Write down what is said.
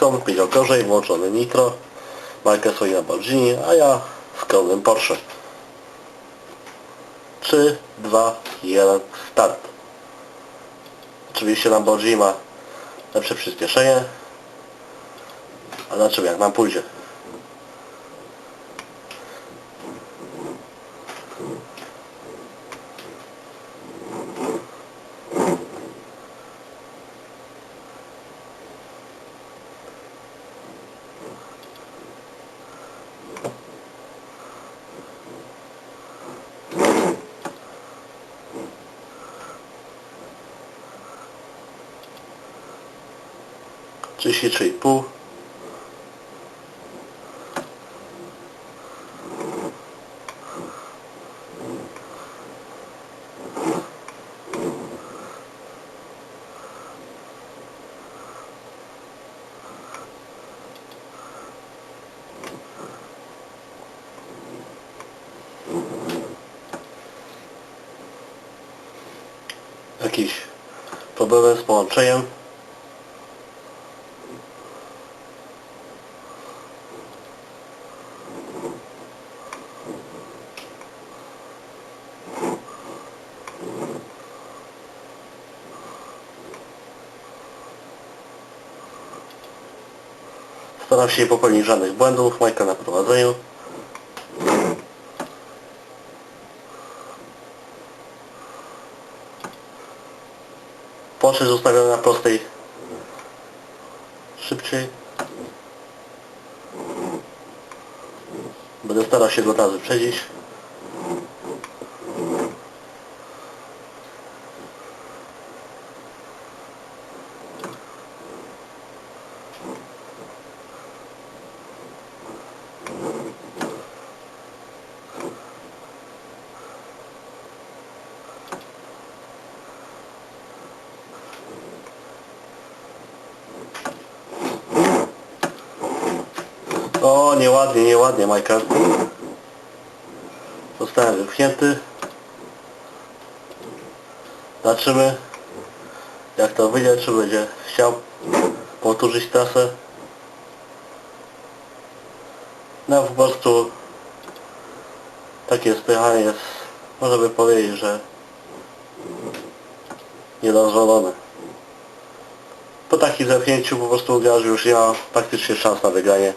Wilson, Pidio Korzej, włączony Nitro, markę swoją Lamborghini, a ja skromnym Porsche. 3, 2, 1, start. Oczywiście Lamborghini ma lepsze przyspieszenie, a na czym jak nam pójdzie. Trzydzieści trzy i pół. Jakiś problemy z połączeniem. Staram się nie popełnić żadnych błędów, Majka na prowadzeniu. Porsche jest ustawiony na prostej szybciej. Będę starał się go teraz wyprzedzić. O, nieładnie, nieładnie, Michael. Zostałem wypchnięty. Zobaczymy, jak to wyjdzie, czy będzie chciał powtórzyć trasę. No po prostu takie spychanie jest, można by powiedzieć, że niedozwolone. Po takim zepchnięciu po prostu gracz już ma praktycznie szans na wygranie.